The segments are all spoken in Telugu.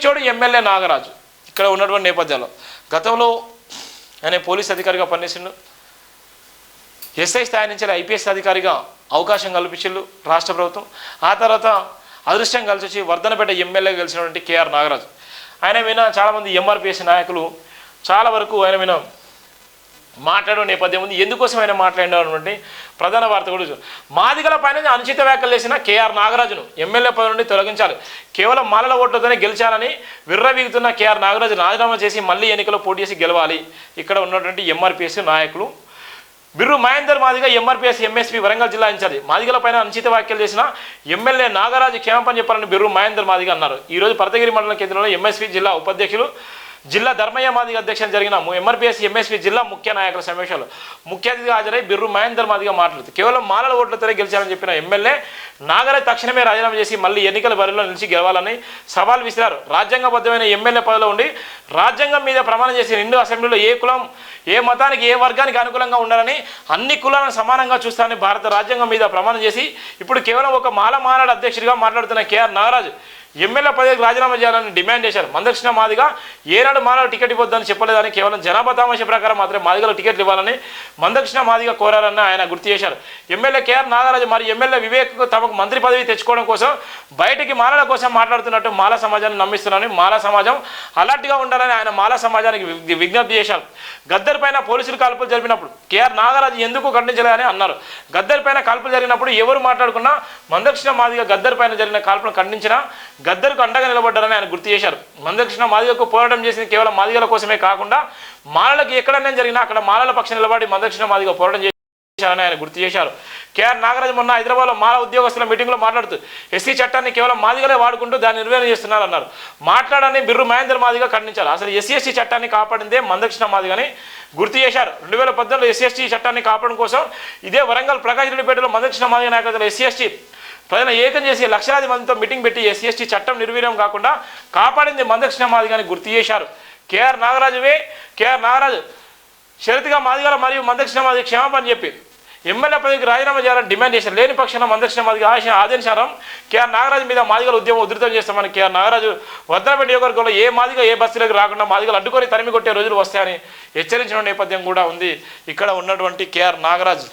పిచ్చోడు ఎమ్మెల్యే నాగరాజు ఇక్కడ ఉన్నటువంటి నేపథ్యంలో. గతంలో ఆయన పోలీస్ అధికారిగా పనిచేసిండు. ఎస్ఐ స్థాయి నుంచి ఐపీఎస్ అధికారిగా అవకాశం కల్పించిండు రాష్ట్ర ప్రభుత్వం. ఆ తర్వాత అదృష్టం కలిసి వచ్చి వర్ధనపేట ఎమ్మెల్యే గెలిచినటువంటి కేఆర్ నాగరాజు. ఆయన మీద చాలామంది ఎంఆర్పిఎస్ నాయకులు చాలా వరకు ఆయన మీద మాట్లాడే నేపథ్యం ఉంది. ఎందుకోసం ఆయన మాట్లాడినటువంటి ప్రధాన వార్త కూడా మాదిగల పైన అనుచిత వ్యాఖ్యలు చేసిన కేఆర్ నాగరాజును ఎమ్మెల్యే పదవి నుండి తొలగించాలి. కేవలం మాలల ఓట్లతోనే గెలిచాలని విర్రవీగుతున్న కేఆర్ నాగరాజు రాజీనామా చేసి మళ్ళీ ఎన్నికల్లో పోటీ చేసి గెలవాలి. ఇక్కడ ఉన్నటువంటి ఎంఆర్పిఎస్ నాయకులు బిర్రు మహేందర్ మాదిగ ఎంఆర్పిఎస్ ఎంఎస్పీ వరంగల్ జిల్లా ఇన్ఛార్జి. మాదిగల పైన అనుచిత వ్యాఖ్యలు చేసిన ఎమ్మెల్యే నాగరాజు క్షేమపని చెప్పాలని బిర్రు మహేందర్ మాదిగ అన్నారు. ఈ రోజు పరతగిరి మండలం కేంద్రంలో ఎంఎస్పీ జిల్లా ఉపాధ్యక్షులు జిల్లా ధర్మయ్య మాదిగ అధ్యక్షులు జరిగిన ఎంఆర్పీఎస్ ఎంఎస్పీ జిల్లా ముఖ్య నాయకుల సమావేశాలు. ముఖ్య అతిథిగా హాజరై బిర్రు మహేందర్ మాదిగ మాట్లాడుతూ కేవలం మాలల ఓట్లతోనే గెలిచారని చెప్పిన ఎమ్మెల్యే నాగరాజ్ తక్షణమే రాజీనామా చేసి మళ్ళీ ఎన్నికల బరిలో నిలిచి గెలవాలని సవాల్ విసిరారు. రాజ్యాంగబద్ధమైన ఎమ్మెల్యే పదవిలో ఉండి రాజ్యాంగం మీద ప్రమాణం చేసి నిండు అసెంబ్లీలో ఏ కులం ఏ మతానికి ఏ వర్గానికి అనుకూలంగా ఉండాలని అన్ని కులాలను సమానంగా చూస్తానని భారత రాజ్యాంగం మీద ప్రమాణం చేసి ఇప్పుడు కేవలం ఒక మాల మానాడు అధ్యక్షుడిగా మాట్లాడుతున్న కేఆర్ నాగరాజు ఎమ్మెల్యే పదవికి రాజీనామా చేయాలని డిమాండ్ చేశారు. మందక్షిణ మాదిగా ఏనాడు మానవ టికెట్ ఇవ్వద్దని చెప్పలేదని కేవలం జనాభా తామాష ప్రకారం మాత్రమే మాదిగల టికెట్లు ఇవ్వాలని మందక్షిణ మాదిగా కోరారని ఆయన గుర్తు చేశారు. ఎమ్మెల్యే కేఆర్ నాగరాజు మరి ఎమ్మెల్యే వివేక్ తమకు మంత్రి పదవి తెచ్చుకోవడం కోసం బయటికి మాలల కోసం మాట్లాడుతున్నట్టు మాల సమాజాన్ని నమ్మిస్తున్నారని మాల సమాజం అలర్ట్గా ఉండాలని ఆయన మాల సమాజానికి విజ్ఞప్తి చేశారు. గద్దర్ పైన పోలీసులు కాల్పులు జరిపినప్పుడు కేఆర్ నాగరాజు ఎందుకు ఖండించలేదని అన్నారు. గద్దర్ పైన కాల్పులు జరిగినప్పుడు ఎవరు మాట్లాడుకున్నా మందక్షిణ మాదిగా గద్దర్ పైన జరిగిన కాల్పులను ఖండించినా గద్దరుకు అండగా నిలబడ్డారని ఆయన గుర్తు చేశారు. మందక్షిణ మాదిగకు పోరాటం చేసింది కేవలం మాదిగల కోసమే కాకుండా మాలలకు ఎక్కడైనా జరిగినా అక్కడ మాలల పక్షం నిలబడి మందక్షిణ మాదిగా పోరాటం చేశారని ఆయన గుర్తు చేశారు. కేఆర్ నాగరాజు మొన్న హైదరాబాద్లో మాల ఉద్యోగస్తుల మీటింగ్లో మాట్లాడుతూ ఎస్సీ చట్టాన్ని కేవలం మాదిగలే వాడుకుంటూ దాన్ని నిర్వహణ చేస్తున్నారన్నారు మాట్లాడని బిర్రు మహేందర్ మాదిగా ఖండించారు. అసలు ఎస్సీ ఎస్టీ చట్టాన్ని కాపాడిందే మందక్షిణ మాదిగని గుర్తు చేశారు. రెండు వేల పద్నాలుగు ఎస్సీ ఎస్టీ చట్టాన్ని కాపాడడం కోసం ఇదే వరంగల్ ప్రకాష్ రెడ్డిపేటలో మందక్షిణ మాదిగ నాయకత్వంలో ఎస్సీ ఎస్టీ ప్రజలను ఏకం చేసి లక్షలాది మందితో మీటింగ్ పెట్టి ఎస్సీ ఎస్టీ చట్టం నిర్వీర్యం కాకుండా కాపాడింది మందక్షిణ మాదిగాని గుర్తు చేశారు. కేఆర్ నాగరాజువే కేఆర్ నాగరాజు షరతుగా మాదిగల మరియు మందక్షిణ మాది క్షమాపణ చెప్పి. ఎమ్మెల్యే పదవికి రాజీనామా చేయాలని డిమాండ్ చేశారు. లేని పక్షాన మందక్షిణ మాదిగా ఆశ ఆదేశారం కేఆర్ నాగరాజు మీద మాదిగల ఉద్యమం ఉధృతం చేస్తామని కేఆర్ నాగరాజు వద్దనపేట నియోజకవర్గంలో ఏ మాదిగ ఏ బస్సులకు రాకుండా మాదిగలు అడ్డుకొని తరిమి కొట్టే రోజులు వస్తాయని హెచ్చరించిన నేపథ్యం కూడా ఉంది. ఇక్కడ ఉన్నటువంటి కేఆర్ నాగరాజు.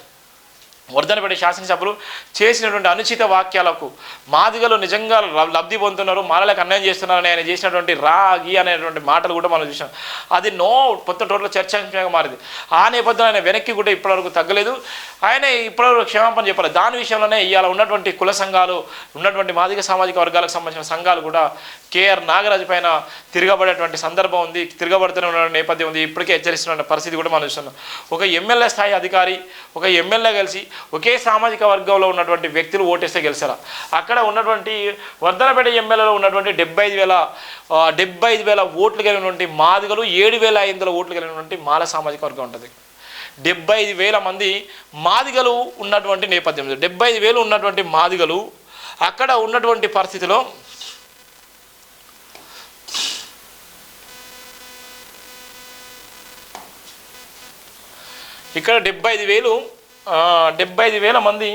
వర్ధనపేట శాసనసభలు చేసినటువంటి అనుచిత వాక్యాలకు మాదిగలు నిజంగా లబ్ధి పొందుతున్నారు మాలలకు అన్యాయం చేస్తున్నారని ఆయన చేసినటువంటి రాగి అనేటువంటి మాటలు కూడా మనం చూసాం అది నో కొత్త టోటల్ చర్చాంశంగా మారింది. ఆ నేపథ్యంలో ఆయన వెనక్కి కూడా ఇప్పటివరకు తగ్గలేదు. ఆయన ఇప్పటివరకు క్షమాపణ చెప్పాలి. దాని విషయంలోనే ఇవాళ ఉన్నటువంటి కుల సంఘాలు ఉన్నటువంటి మాదిగ సామాజిక వర్గాలకు సంబంధించిన సంఘాలు కూడా కేఆర్ నాగరాజు పైన తిరగబడేటువంటి సందర్భం ఉంది తిరగబడుతున్న నేపథ్యం ఉంది. ఇప్పటికే హెచ్చరిస్తున్న పరిస్థితి కూడా మనం చూస్తున్నాం. ఒక ఎమ్మెల్యే స్థాయి అధికారి ఒక ఎమ్మెల్యే కలిసి ఒకే సామాజిక వర్గంలో ఉన్నటువంటి వ్యక్తులు ఓటేస్తే గెలిచారా? అక్కడ ఉన్నటువంటి వర్ధనపేట ఎమ్మెల్యేలో ఉన్నటువంటి డెబ్బై ఐదు వేల డెబ్బై ఐదు వేల ఓట్లు కలిగినటువంటి మాదిగలు ఏడు వేల ఐదు వందల ఓట్లు కలిగినటువంటి మాల సామాజిక వర్గం ఉంటుంది. డెబ్బై ఐదు వేల మంది మాదిగలు ఉన్నటువంటి నేపథ్యం డెబ్బై ఐదు వేలు ఉన్నటువంటి మాదిగలు అక్కడ ఉన్నటువంటి పరిస్థితిలో ఇక్కడ డెబ్బై ఐదు వేలు డెబ్బై ఐదు వేల మంది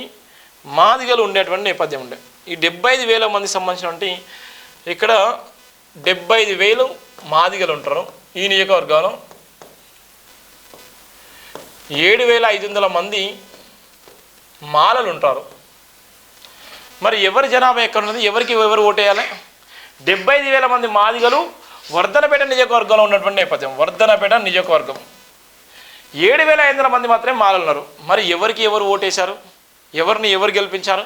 మాదిగలు ఉండేటువంటి నేపథ్యం ఉండే. ఈ డెబ్బై ఐదు వేల మంది సంబంధించినటువంటి ఇక్కడ డెబ్బై ఐదు వేలు మాదిగలు ఉంటారు. ఈ నియోజకవర్గంలో ఏడు వేల ఐదు వందల మంది మాలలు ఉంటారు. మరి ఎవరి జనాభా ఎక్కడ ఉన్నది? ఎవరికి ఎవరు ఓటేయాలి డెబ్బై ఐదు వేల మంది మాదిగలు వర్ధనపేట నియోజకవర్గంలో ఉన్నటువంటి నేపథ్యం. వర్ధనపేట నియోజకవర్గం. ఏడు వేల ఐదు వందల మంది మాత్రమే మాలలు మరి ఎవరికి ఎవరు ఓటేశారు? ఎవరిని ఎవరు గెలిపించారు?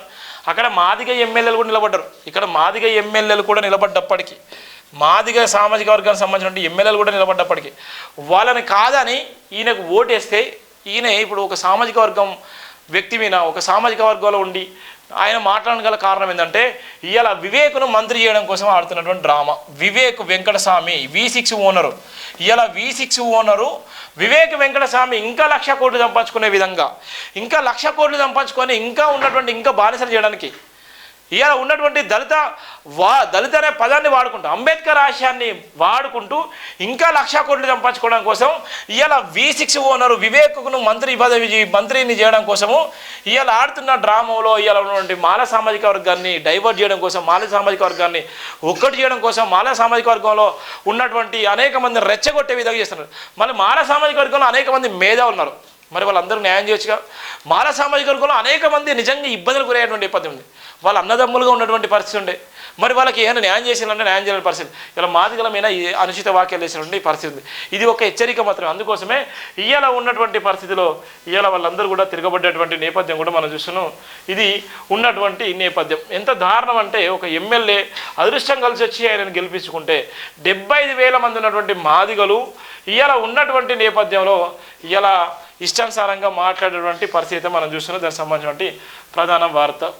అక్కడ మాదిగ ఎమ్మెల్యేలు కూడా నిలబడ్డారు. ఇక్కడ మాదిగ ఎమ్మెల్యేలు కూడా నిలబడ్డప్పటికీ మాదిగ సామాజిక వర్గానికి సంబంధించిన ఎమ్మెల్యేలు కూడా నిలబడ్డప్పటికీ వాళ్ళని కాదని ఈయనకు ఓటేస్తే ఈయన ఇప్పుడు ఒక సామాజిక వర్గం వ్యక్తి మీద ఒక సామాజిక వర్గంలో ఉండి ఆయన మాట్లాడగల కారణం ఏంటంటే ఇవాళ వివేక్ను మంత్రి చేయడం కోసం ఆడుతున్నటువంటి drama. Vivek Venkataswamy V six owner. ఇవాళ V six owner Vivek Venkataswamy ఇంకా లక్ష కోట్లు సంపాదించుకునే విధంగా. ఇంకా లక్ష కోట్లు సంపాదించుకొని ఇంకా ఉన్నటువంటి ఇంకా బానిసలు చేయడానికి ఇవాళ ఉన్నటువంటి దళిత వా దళిత అనే పదాన్ని వాడుకుంటూ. అంబేద్కర్ ఆశయాన్ని వాడుకుంటూ ఇంకా లక్ష కోట్లు సంపాదించుకోవడం కోసం ఇవాళ వి సిక్స్ ఓనర్ వివేకును మంత్రి పదవి మంత్రిని చేయడం కోసము ఇవాళ ఆడుతున్న డ్రామాలో ఇవాళ ఉన్నటువంటి మాల సామాజిక వర్గాన్ని డైవర్ట్ చేయడం కోసం మాల సామాజిక వర్గాన్ని ఒక్కటి చేయడం కోసం మాల సామాజిక వర్గంలో ఉన్నటువంటి అనేక మందిని రెచ్చగొట్టే విధంగా చేస్తున్నారు. మళ్ళీ మాల సామాజిక వర్గంలో అనేక మంది మేధా ఉన్నారు. మరి వాళ్ళందరూ న్యాయం చేయొచ్చుగా. మాల సామాజిక వర్గంలో అనేక మంది నిజంగా ఇబ్బందులు గురయ్యేటువంటి నేపథ్యం ఉంది. వాళ్ళ అన్నదమ్ములుగా ఉన్నటువంటి పరిస్థితి ఉండే. మరి వాళ్ళకి ఏమైనా న్యాయం చేసిందంటే న్యాయం చేయలేని పరిస్థితి. ఇలా మాదిగలమైన ఈ అనుచిత వాక్యాలు చేసినటువంటి పరిస్థితి ఉంది. ఇది ఒక హెచ్చరిక మాత్రమే. అందుకోసమే ఇవాళ ఉన్నటువంటి పరిస్థితిలో ఇవాళ వాళ్ళందరూ కూడా తిరగబడ్డటువంటి నేపథ్యం కూడా మనం చూస్తున్నాం. ఇది ఉన్నటువంటి నేపథ్యం. ఎంత దారుణం అంటే ఒక ఎమ్మెల్యే అదృష్టం కలిసి వచ్చి ఆయనను గెలిపించుకుంటే డెబ్బై ఐదు వేల మంది ఉన్నటువంటి మాదిగలు ఇవాళ ఉన్నటువంటి నేపథ్యంలో ఇలా ఇష్టానుసారంగా మాట్లాడేటువంటి పరిస్థితి మనం చూస్తున్నాం. దానికి సంబంధించినటువంటి ప్రధాన వార్త.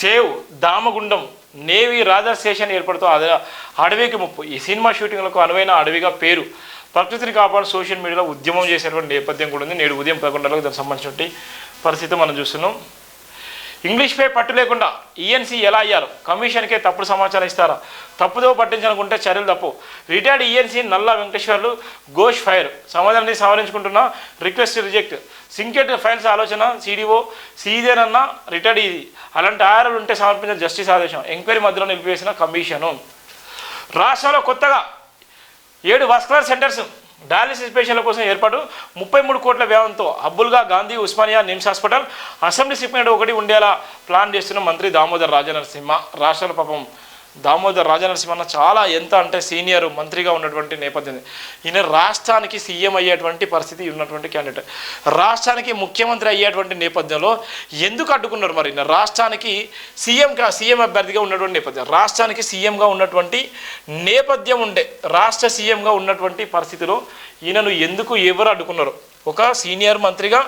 సేవ్ దామగుండం నేవీ రాజా స్టేషన్ ఏర్పడుతూ అడవికి ముప్పు. ఈ సినిమా షూటింగ్లకు అనువైన అడవిగా పేరు. ప్రకృతిని కాపాడు సోషల్ మీడియాలో ఉద్యమం చేసేటువంటి నేపథ్యం కూడా ఉంది. నేడు ఉదయం పదకొండులకు దానికి సంబంధించినటువంటి పరిస్థితి మనం చూస్తున్నాం. ఇంగ్లీష్పై పట్టు లేకుండా ఈఎన్సీ ఎలా అయ్యారు కమిషన్కే తప్పుడు సమాచారం ఇస్తారా? తప్పుదో పట్టించాలనుకుంటే చర్యలు తప్పు. రిటైర్డ్ ఈఎన్సీ నల్ల వెంకటేశ్వర్లు ఘోష్ ఫైర్. సమాధానాన్ని సవరించుకుంటున్న రిక్వెస్ట్ రిజెక్ట్. సింకెట్ ఫైల్స్ ఆలోచన సీడీఓ సీదేనన్న రిటైర్డ్ ఇది అలాంటి ఆర్డర్లు ఉంటే సమర్పించిన జస్టిస్ ఆదేశం. ఎంక్వైరీ మధ్యలో నిలిపివేసిన కమిషను. రాష్ట్రంలో కొత్తగా ఏడు వాస్కులర్ సెంటర్స్ డయాలసిస్ పేషెంట్ల కోసం ఏర్పాటు ముప్పై మూడు కోట్ల వ్యయంతో అబ్బుల్గా Gandhi Osmania NIMS hospital. Assembly segment ఒకటి ఉండేలా ప్లాన్ చేస్తున్న మంత్రి దామోదర్ రాజనరసింహ. రాష్ట్రాల పాపం దామోదర్ రాజనరసింహన్న చాలా ఎంత అంటే సీనియర్ మంత్రిగా ఉన్నటువంటి నేపథ్యం. ఈయన రాష్ట్రానికి సీఎం అయ్యేటువంటి పరిస్థితి ఉన్నటువంటి క్యాండిడేట్ రాష్ట్రానికి ముఖ్యమంత్రి అయ్యేటువంటి నేపథ్యంలో ఎందుకు అడ్డుకున్నారు మరి రాష్ట్రానికి సీఎం సీఎం అభ్యర్థిగా ఉన్నటువంటి నేపథ్యం. రాష్ట్రానికి సీఎంగా ఉన్నటువంటి నేపథ్యం ఉండే రాష్ట్ర సీఎంగా ఉన్నటువంటి పరిస్థితిలో ఈయనను ఎందుకు ఎవరు అడ్డుకున్నారు? ఒక సీనియర్ మంత్రిగా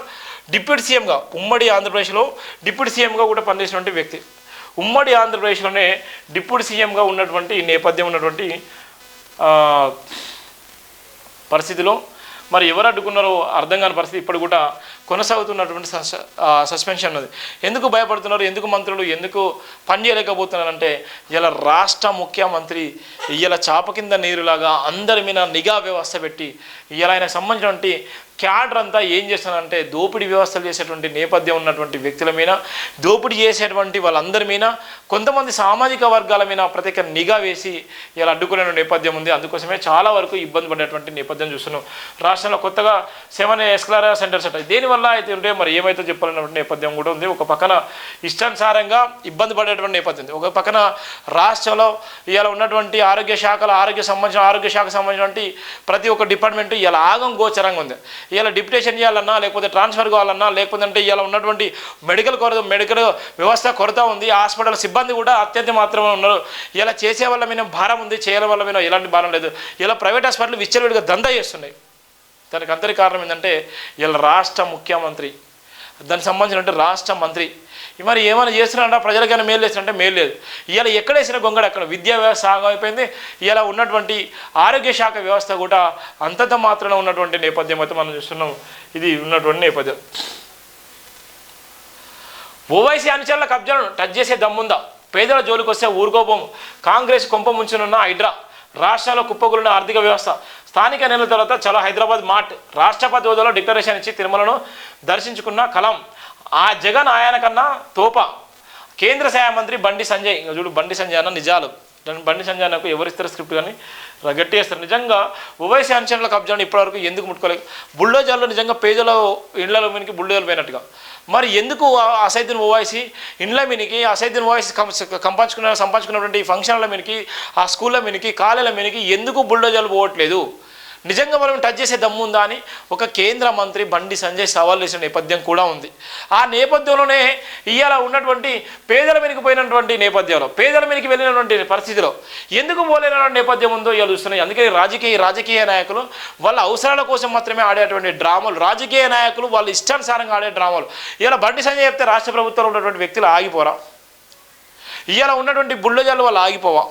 డిప్యూటీ సీఎంగా ఉమ్మడి ఆంధ్రప్రదేశ్లో డిప్యూటీ సీఎంగా కూడా పనిచేసినటువంటి వ్యక్తి. ఉమ్మడి ఆంధ్రప్రదేశ్లోనే డిప్యూటీ సీఎంగా ఉన్నటువంటి నేపథ్యం ఉన్నటువంటి పరిస్థితిలో మరి ఎవరు అడ్డుకున్నారో అర్థం కాని పరిస్థితి ఇప్పుడు కూడా కొనసాగుతున్నటువంటి సస్- సస్పెన్షన్ ఉంది ఎందుకు భయపడుతున్నారు? ఎందుకు మంత్రులు? ఎందుకు పనిచేయలేకపోతున్నారంటే ఇలా రాష్ట్ర ముఖ్యమంత్రి ఇలా చాప కింద నీరులాగా అందరి మీద నిఘా వ్యవస్థ పెట్టి ఇలా ఆయన సంబంధించినటువంటి క్యాడర్ అంతా ఏం చేస్తున్నారంటే దోపిడీ వ్యవస్థలు చేసేటువంటి నేపథ్యం ఉన్నటువంటి వ్యక్తుల మీద దోపిడీ చేసేటువంటి వాళ్ళందరి మీద కొంతమంది సామాజిక వర్గాల మీద ప్రత్యేక నిఘా వేసి ఇలా అడ్డుకునే నేపథ్యం ఉంది. అందుకోసమే చాలా వరకు ఇబ్బంది పడేటువంటి నేపథ్యం చూస్తున్నాం. రాష్ట్రంలో కొత్తగా సెవెన్ ఎస్క్లారా సెంటర్స్ ఉంటాయి. వల్ల అయితే ఉంటే మరి ఏమైతే చెప్పాలన్నటువంటి నేపథ్యం కూడా ఉంది. ఒక పక్కన ఇష్టానుసారంగా ఇబ్బంది పడేటువంటి నేపథ్యం ఉంది. ఒక పక్కన రాష్ట్రంలో ఇవాళ ఉన్నటువంటి ఆరోగ్య శాఖల ఆరోగ్య సంబంధించిన ఆరోగ్య శాఖకు సంబంధించినటువంటి ప్రతి ఒక్క డిపార్ట్మెంట్ ఇలా ఆగం గోచరంగా ఉంది. ఇలా డిప్యుటేషన్ చేయాలన్నా లేకపోతే ట్రాన్స్ఫర్ కావాలన్నా లేకపోతే అంటే ఇలా ఉన్నటువంటి మెడికల్ కొరత మెడికల్ వ్యవస్థ కొరత ఉంది. హాస్పిటల్ సిబ్బంది కూడా అత్యంత మాత్రమే ఉన్నారు. ఇలా చేసే వల్ల మీద భారం ఉంది చేయడం వల్ల మీద ఎలాంటి భారం లేదు. ఇలా ప్రైవేట్ హాస్పిటల్ విచ్చలవిడిగా దందా చేస్తున్నాయి. దానికి అంతటి కారణం ఏంటంటే వీళ్ళ రాష్ట్ర ముఖ్యమంత్రి దానికి సంబంధించిన రాష్ట్ర మంత్రి మరి ఏమైనా చేసినా ప్రజలకైనా మేలు చేసినంటే మేలు లేదు. ఇవాళ ఎక్కడ వేసిన గొంగడ అక్కడ విద్యా వ్యవస్థ ఆగమైపోయింది అయిపోయింది. ఇలా ఉన్నటువంటి ఆరోగ్య శాఖ వ్యవస్థ కూడా అంతంత మాత్రమే ఉన్నటువంటి నేపథ్యం అయితే మనం చూస్తున్నాం. ఇది ఉన్నటువంటి నేపథ్యం. ఓవైసీ అనుచరుల కబ్జాను టచ్ చేసే దమ్ముందా? పేదల జోలికి వస్తే ఊరుకోబోము. కాంగ్రెస్ కొంప ముంచునున్న హైడ్రా. రాష్ట్రాల్లో కుప్పగులిన ఆర్థిక వ్యవస్థ. స్థానిక నెలల తర్వాత చలో హైదరాబాద్ మార్ట్ రాష్ట్రపతి హోదాలో డిక్లరేషన్ ఇచ్చి తిరుమలను దర్శించుకున్న కలాం. ఆ జగన్ ఆయన కన్నా తోప. కేంద్ర సహాయ మంత్రి బండి సంజయ్. ఇంకా చూడు బండి సంజయ్ అన్న నిజాలు. బండి సంజయ్ అన్నకు ఎవరిస్తారు స్క్రిప్ట్ కానీ గట్టి వేస్తారు నిజంగా ఓవైసీ అంచనాల కబ్జాను ఇప్పటివరకు ఎందుకు ముట్టుకోలేదు? బుల్డోజర్లో నిజంగా పేదల ఇండ్లలో మీనికి బుల్డోజర్లు పోయినట్టుగా. మరి ఎందుకు ఆ- అసైదున్ ఓవైసీ? ఇండ్ల మీనికి అసైదున్ ఓవైసీ కంపంచుకున్న సంపాదించుకున్నటువంటి ఫంక్షన్ల మీనికి ఆ స్కూళ్ళ మీనికి కాలేజీల మీనికి ఎందుకు బుల్డోజర్లు పోవట్లేదు? నిజంగా మనం టచ్ చేసే దమ్ముందా అని ఒక కేంద్ర మంత్రి బండి సంజయ్ సవాల్ చేసిన నేపథ్యం కూడా ఉంది. ఆ నేపథ్యంలోనే ఇవాళ ఉన్నటువంటి పేదల మీదకి పోయినటువంటి నేపథ్యంలో పేదల మీదకి వెళ్ళినటువంటి పరిస్థితిలో ఎందుకు పోలేనటువంటి నేపథ్యం ఉందో ఇవాళ చూస్తున్నాయి. అందుకని రాజకీయ రాజకీయ నాయకులు వాళ్ళ అవసరాల కోసం మాత్రమే ఆడేటువంటి డ్రామాలు రాజకీయ నాయకులు వాళ్ళ ఇష్టానుసారంగా ఆడే డ్రామాలు. ఇవాళ బండి సంజయ్ చెప్తే రాష్ట్ర ప్రభుత్వంలో ఉన్నటువంటి వ్యక్తులు ఆగిపోరా? ఇవాళ ఉన్నటువంటి బుల్డోజర్లు వాళ్ళు ఆగిపోవా?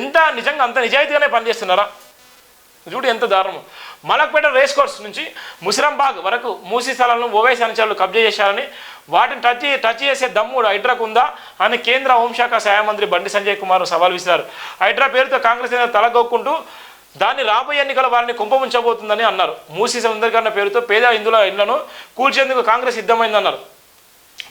ఎంత నిజంగా అంత నిజాయితీగానే పనిచేస్తున్నారా? చూడు ఎంత దారుణం. మలక్పేట రేస్ కోర్స్ నుంచి ముసిరంబాగ్ వరకు మూసీ స్థలాలను ఓవైసీ అనుచరులు కబ్జా చేశారని వాటిని టచ్ టచ్ చేసే దమ్ముడు హైడ్రాకు ఉందా అని కేంద్ర హోంశాఖ సహాయ మంత్రి బండి సంజయ్ కుమార్ సవాల్ విసిరారు. హైడ్రా పేరుతో కాంగ్రెస్ నేత తలగొక్కుంటూ దాన్ని రాబోయే ఎన్నికల వారిని కుంపముంచబోతుందని అన్నారు. మూసీ సౌందర్యకరణ పేరుతో పేద హిందుల ఇళ్ళను కూల్చేందుకు కాంగ్రెస్ సిద్ధమైందన్నారు.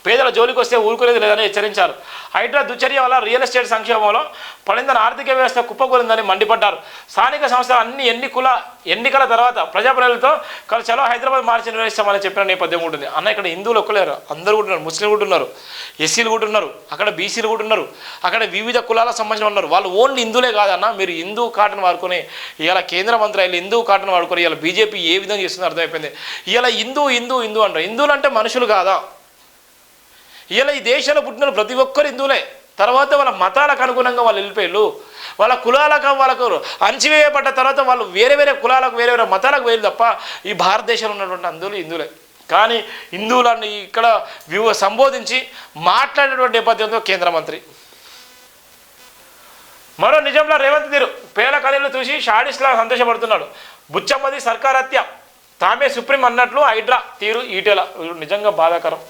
పేదల జోలికి వస్తే ఊరుకునేది లేదని హెచ్చరించారు. హైడ్రా దుచర్య వల్ల రియల్ ఎస్టేట్ సంక్షేమంలో పడిందని ఆర్థిక వ్యవస్థ కుప్పకూలిందని మండిపడ్డారు. స్థానిక సంస్థలు అన్ని ఎన్నికల ఎన్నికల తర్వాత ప్రజాప్రతినిధులతో కలిసి చలో హైదరాబాద్ మార్చి నిర్వహిస్తామని చెప్పిన నేపథ్యం ఉంటుంది. అన్న ఇక్కడ హిందువులు ఒక్కలేరు. అందరూ కూడా ఉన్నారు. ముస్లింలు కూడా ఉన్నారు. ఎస్సీలు కూడా ఉన్నారు. అక్కడ బీసీలు కూడా ఉన్నారు. అక్కడ వివిధ కులాల సంబంధించిన ఉన్నారు. వాళ్ళు ఓన్లీ హిందువులే కాదన్న మీరు హిందూ కాటన్ వాడుకొని ఇవాళ కేంద్ర మంత్రి అయ్యి హిందూ కాటన్ వాడుకొని ఇవాళ బీజేపీ ఏ విధంగా చేస్తుందో అర్థమైపోయింది. ఇవాళ హిందూ హిందూ హిందూ అంటారు. హిందువులు అంటే మనుషులు కాదా? ఇలా ఈ దేశంలో పుట్టిన ప్రతి ఒక్కరు హిందువులే. తర్వాత వాళ్ళ మతాలకు అనుగుణంగా వాళ్ళు వెళ్ళిపోయారు వాళ్ళ కులాలకు వాళ్ళకు అణచివేయబడ్డ తర్వాత వాళ్ళు వేరే వేరే కులాలకు వేరే వేరే మతాలకు వేయరు తప్ప ఈ భారతదేశంలో ఉన్నటువంటి అందులు హిందువులే. కానీ హిందువులను ఇక్కడ వ్యూ సంబోధించి మాట్లాడేటువంటి నేపథ్యంతో కేంద్ర మంత్రి. మరో నిజంలో రేవంత్ తీరు. పేల కళలు చూసి షాడిస్లా సంతోషపడుతున్నాడు. బుచ్చమ్మది సర్కార్ హత్య తామే సుప్రీం అన్నట్లు హైడ్రా తీరు ఈటెల. నిజంగా బాధాకరం.